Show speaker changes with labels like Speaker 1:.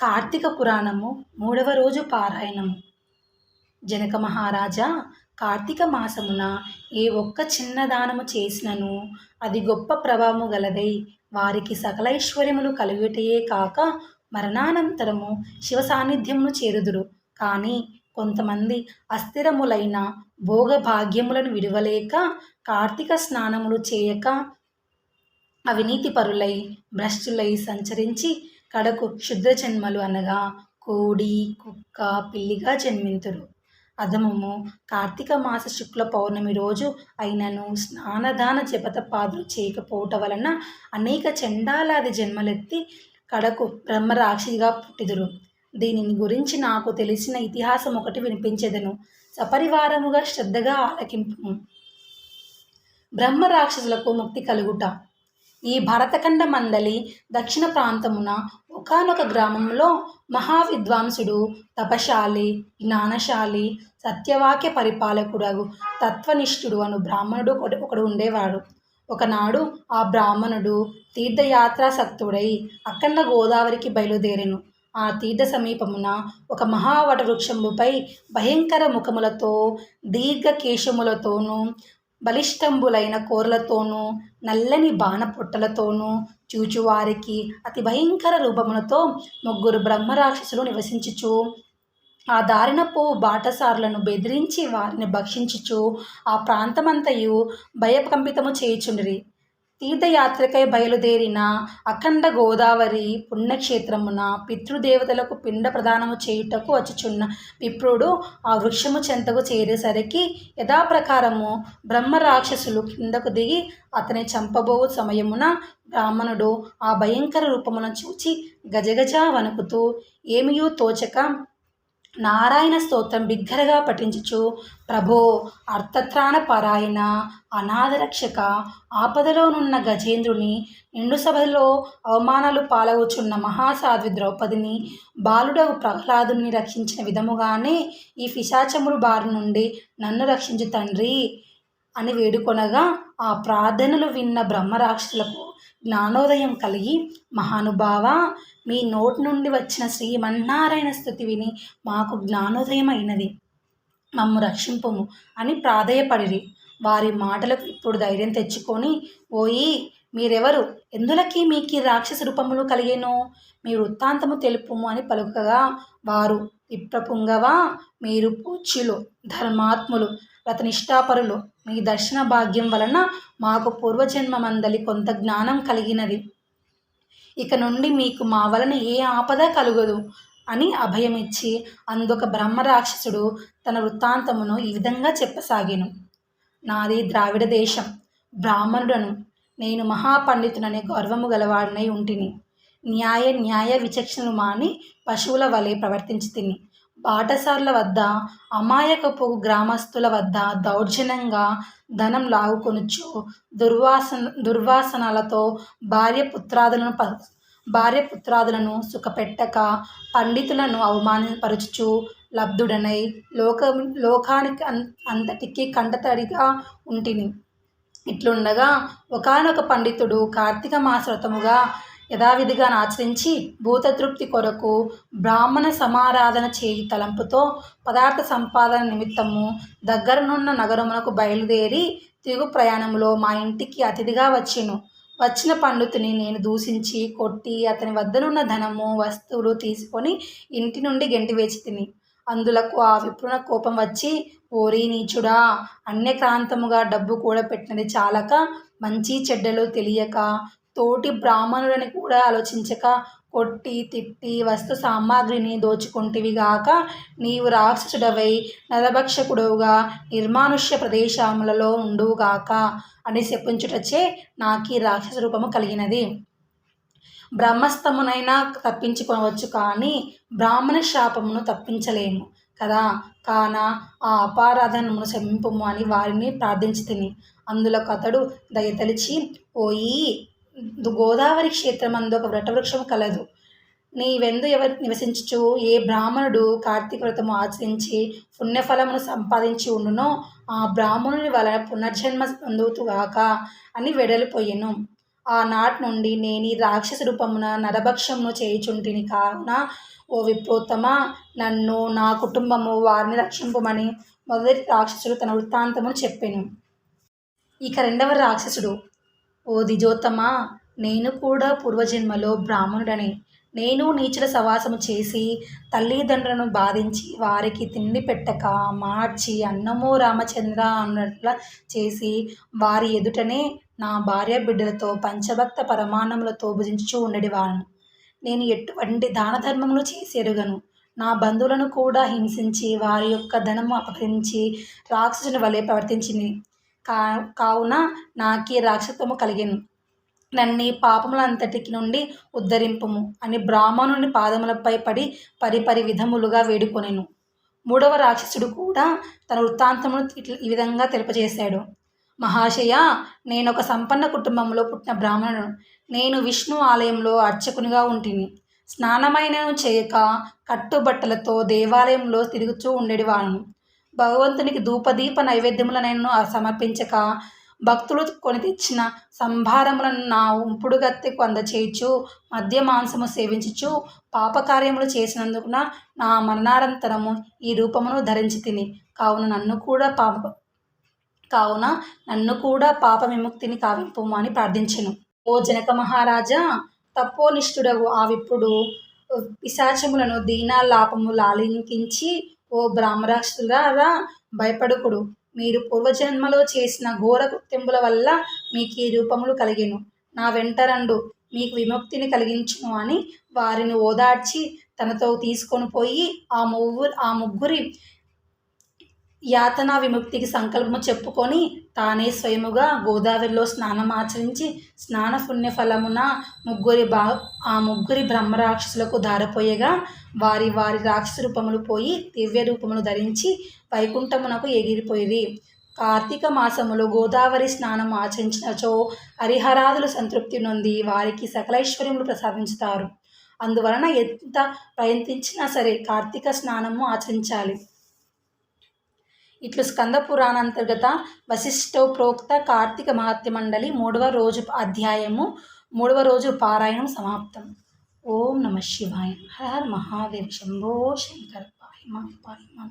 Speaker 1: కార్తీక పురాణము మూడవ రోజు పారాయణము. జనక మహారాజా కార్తీక మాసమున ఏ ఒక్క చిన్న దానము చేసినను అది గొప్ప ప్రభావము గలదై వారికి సకలైశ్వర్యములు కలుగుటయే కాక మరణానంతరము శివ సాన్నిధ్యమును చేరుదురు. కానీ కొంతమంది అస్థిరములైన భోగభాగ్యములను విడువలేక కార్తీక స్నానములు చేయక అవినీతి పరులై భ్రష్టులై సంచరించి కడకు శుద్ధ జన్మలు అనగా కోడి కుక్క పిల్లిగా జన్మింతురు. అధమము కార్తీక మాస శుక్ల పౌర్ణమి రోజు అయినను స్నానదాన జపతపాదులు చేయకపోవట వలన అనేక చండాలాది జన్మలెత్తి కడకు బ్రహ్మరాక్షిగా పుట్టిదురు. దీనిని గురించి నాకు తెలిసిన ఇతిహాసం ఒకటి వినిపించెదను. సపరివారముగా శ్రద్ధగా ఆలకింపు బ్రహ్మ రాక్షసులకు ముక్తి కలుగుట. ఈ భరతఖండ మండలి దక్షిణ ప్రాంతమున ఒకానొక గ్రామంలో మహావిద్వాంసుడు తపశాలి జ్ఞానశాలి సత్యవాక్య పరిపాలకుడు తత్వనిష్ఠుడు అను బ్రాహ్మణుడు ఒకడు ఉండేవాడు. ఒకనాడు ఆ బ్రాహ్మణుడు తీర్థయాత్రాసక్తుడై అఖండ గోదావరికి బయలుదేరెను. ఆ తీర్థ సమీపమున ఒక మహావట వృక్షముపై భయంకర ముఖములతో దీర్ఘ కేశములతోనూ బలిష్టంబులైన కోరలతోనూ నల్లని బాణపొట్టలతోనూ చూచువారికి అతి భయంకర రూపములతో ముగ్గురు బ్రహ్మరాక్షసులు నివసించుచు ఆ దారిన పోవు బాటసారులను బెదిరించి వారిని భక్షించుచు ఆ ప్రాంతమంతయు భయకంపితము చేయుచుండిరి. తీర్థయాత్రకై బయలుదేరిన అఖండ గోదావరి పుణ్యక్షేత్రమున పితృదేవతలకు పిండ ప్రదానము చేయుటకు వచ్చుచున్న విప్రుడు ఆ వృక్షము చెంతకు చేరేసరికి యథాప్రకారము బ్రహ్మ రాక్షసులు కిందకు దిగి అతని చంపబోవు సమయమున బ్రాహ్మణుడు ఆ భయంకర రూపమును చూచి గజగజ వణుకుతూ ఏమియూ తోచక నారాయణ స్తోత్రం బిగ్గరగా పఠించుచు ప్రభో అర్థత్రాణ పరాయణ అనాథరక్షక ఆపదలోనున్న గజేంద్రుని నిండు సభలో అవమానాలు పాలవుచున్న మహాసాధ్వి ద్రౌపదిని బాలుడవు ప్రహ్లాదుని రక్షించిన విధముగానే ఈ పిశాచములు బారి నుండి నన్ను రక్షించు తండ్రి అని వేడుకొనగా ఆ ప్రార్థనలు విన్న బ్రహ్మరాక్షసులకు జ్ఞానోదయం కలిగి మహానుభావ మీ నోటి నుండి వచ్చిన శ్రీమన్నారాయణ స్థుతి విని మాకు జ్ఞానోదయం అయినది మమ్ము రక్షింపము అని ప్రాధేయపడిరి. వారి మాటలకు ఇప్పుడు ధైర్యం తెచ్చుకొని ఓయి మీరెవరు? ఎందులకి మీకు రాక్షస రూపములు కలిగేనో? మీ వృత్తాంతము తెలుపుము అని పలుకగా వారు విప్రపుంగవా మీరు పూచ్యులు ధర్మాత్ములు వ్రతనిష్టాపరులు మీ దర్శన భాగ్యం వలన మాకు పూర్వజన్మమందలి కొంత జ్ఞానం కలిగినది. ఇక నుండి మీకు మా వలన ఏ ఆపద కలుగదు అని అభయమిచ్చి అందుక బ్రహ్మరాక్షసుడు తన వృత్తాంతమును ఈ విధంగా చెప్పసాగాను. నాది ద్రావిడ దేశం. బ్రాహ్మణుడను. నేను మహాపండితుననే గౌరవము గలవాడినై ఉంటిని. న్యాయ న్యాయ విచక్షణలు మాని పశువుల వలె ప్రవర్తించి తిని. బాటసార్ల వద్ద అమాయకపు గ్రామస్తుల వద్ద దౌర్జన్యంగా ధనం లాగుకొనుచు దుర్వాసన దుర్వాసనలతో భార్య పుత్రాదులను ప భార్య పుత్రాదులను సుఖపెట్టక పండితులను అవమానపరచుచు లబ్ధుడనై లోక లోకానికి అన్ అంతటికి కంటతడిగా ఉంటిని. ఇట్లుండగా ఒకనొక పండితుడు కార్తీక మాస వ్రతముగా యథావిధిగా ఆచరించి భూతతృప్తి కొరకు బ్రాహ్మణ సమారాధన చేయి తలంపుతో పదార్థ సంపాదన నిమిత్తము దగ్గరనున్న నగరమునకు బయలుదేరి తిరుగు ప్రయాణంలో మా ఇంటికి అతిథిగా వచ్చిను. వచ్చిన పండితుని నేను దూషించి కొట్టి అతని వద్దనున్న ధనము వస్తువులు తీసుకొని ఇంటి నుండి గెంటి వేచి తిని. అందులకు ఆ విప్రున కోపం వచ్చి ఓరి నీచుడా అన్యక్రాంతముగా డబ్బు కూడా పెట్టినది చాలక మంచి చెడ్డలు తెలియక తోటి బ్రాహ్మణులని కూడా ఆలోచించక కొట్టి తిట్టి వస్తు సామాగ్రిని దోచుకుంటివిగాక నీవు రాక్షసుడవై నరభక్షకుడవుగా నిర్మానుష్య ప్రదేశములలో ఉండుగాక అని చెప్పించుటచే నాకు రాక్షస రూపము కలిగినది. బ్రహ్మస్తమునైనా తప్పించుకోవచ్చు కానీ బ్రాహ్మణ శాపమును తప్పించలేము కదా. కాన ఆ అపారాధనమును శమింపము అని వారిని ప్రార్థించి తిని అందులో కథడు దయతలిచి పోయి గోదావరి క్షేత్రమందు ఒక వృక్షము కలదు. నీవెందు ఎవరు నివసించుచు ఏ బ్రాహ్మణుడు కార్తీక వ్రతము ఆచరించి పుణ్యఫలమును సంపాదించి ఉండునో ఆ బ్రాహ్మణుని వలన పునర్జన్మ పొందుతుగాక అని వెడలిపోయెను ఆనాటి నుండి నేను ఈ రాక్షస రూపమున నరభక్షమును చేయుచుంటిని కావున ఓ విప్రోత్తమ నన్ను నా కుటుంబము వారిని రక్షింపమని మొదటి రాక్షసుడు తన వృత్తాంతమును చెప్పాను. ఇక రెండవ రాక్షసుడు ఓ దిజోత్తమా నేను కూడా పూర్వజన్మలో బ్రాహ్మణుడని. నేను నీచుల సవాసము చేసి తల్లిదండ్రులను బాధించి వారికి తిండి పెట్టక మార్చి అన్నమో రామచంద్ర అన్నట్ల చేసి వారి ఎదుటనే నా భార్య బిడ్డలతో పంచభక్త పరమాన్నములతో భుజించుచూ ఉండేవాను నేను ఎటువంటి దాన ధర్మములు చేసి ఎరుగను. నా బంధువులను కూడా హింసించి వారి యొక్క ధనము అపహరించి రాక్షసుని వలె ప్రవర్తించింది కా కావున నాకీ రాక్షసత్వము కలిగెను. నన్ను పాపములంతటికి నుండి ఉద్ధరింపుము అని బ్రాహ్మణుని పాదములపై పడి పరిపరి విధములుగా వేడుకొనెను. మూడవ రాక్షసుడు కూడా తన వృత్తాంతమును ఈ విధంగా తెలిపజేశాడు. మహాశయ నేను ఒక సంపన్న కుటుంబంలో పుట్టిన బ్రాహ్మణుడు. నేను విష్ణు ఆలయంలో అర్చకునిగా ఉంటిని. స్నానమైనను చేయక కట్టుబట్టలతో దేవాలయంలో తిరుగుతూ ఉండేవాను భగవంతునికి ధూపదీప నైవేద్యములనైనా సమర్పించక భక్తులు కొని తెచ్చిన సంభారములను నా ఉంపుడు గత్తెకు అందచేయచ్చు మద్య మాంసము సేవించుచు పాపకార్యములు చేసినందుకున నా మరణానంతరము ఈ రూపమును ధరించి తిని. కావున నన్ను కూడా పాప కావున నన్ను కూడా పాప విముక్తిని కావింపుము అని ప్రార్థించను. ఓ జనక మహారాజా తపోనిష్ఠుడవు ఆ విప్పుడు పిశాచములను దీనాలాపము లాలింకించి ఓ బ్రాహ్మరాక్షులారా భయపడుకుడు. మీరు పూర్వజన్మలో చేసిన ఘోర కృత్యముల వల్ల మీకు ఈ రూపములు కలిగెను. నా వెంట రండు మీకు విముక్తిని కలిగించును అని వారిని ఓదార్చి తనతో తీసుకొని పోయి ఆ ముగ్గురు ఆ ముగ్గురి యాతన విముక్తికి సంకల్పము చెప్పుకొని తానే స్వయముగా గోదావరిలో స్నానం ఆచరించి స్నాన పుణ్య ఫలమున ముగ్గురి బా ఆ ముగ్గురి బ్రహ్మరాక్షసులకు దారపోయగా వారి వారి రాక్షస రూపములు పోయి దివ్య రూపములు ధరించి వైకుంఠమునకు ఎగిరిపోయేవి కార్తీక మాసములో గోదావరి స్నానం ఆచరించినచో హరిహరాదులు సంతృప్తి నొంది వారికి సకలైశ్వర్యములు ప్రసాదించుతారు. అందువలన ఎంత ప్రయత్నించినా సరే కార్తీక స్నానము ఆచరించాలి. ఇట్లు స్కంద పురాణాంతర్గత వశిష్ఠోప్రోక్త కార్తీక మహత్య మండలి మూడవ రోజు అధ్యాయము మూడవ రోజు పారాయణం సమాప్తం ఓం నమ శివాయ హర హర మహాదేవ్ శంభో శంకర్ పాహిమా పాహిమా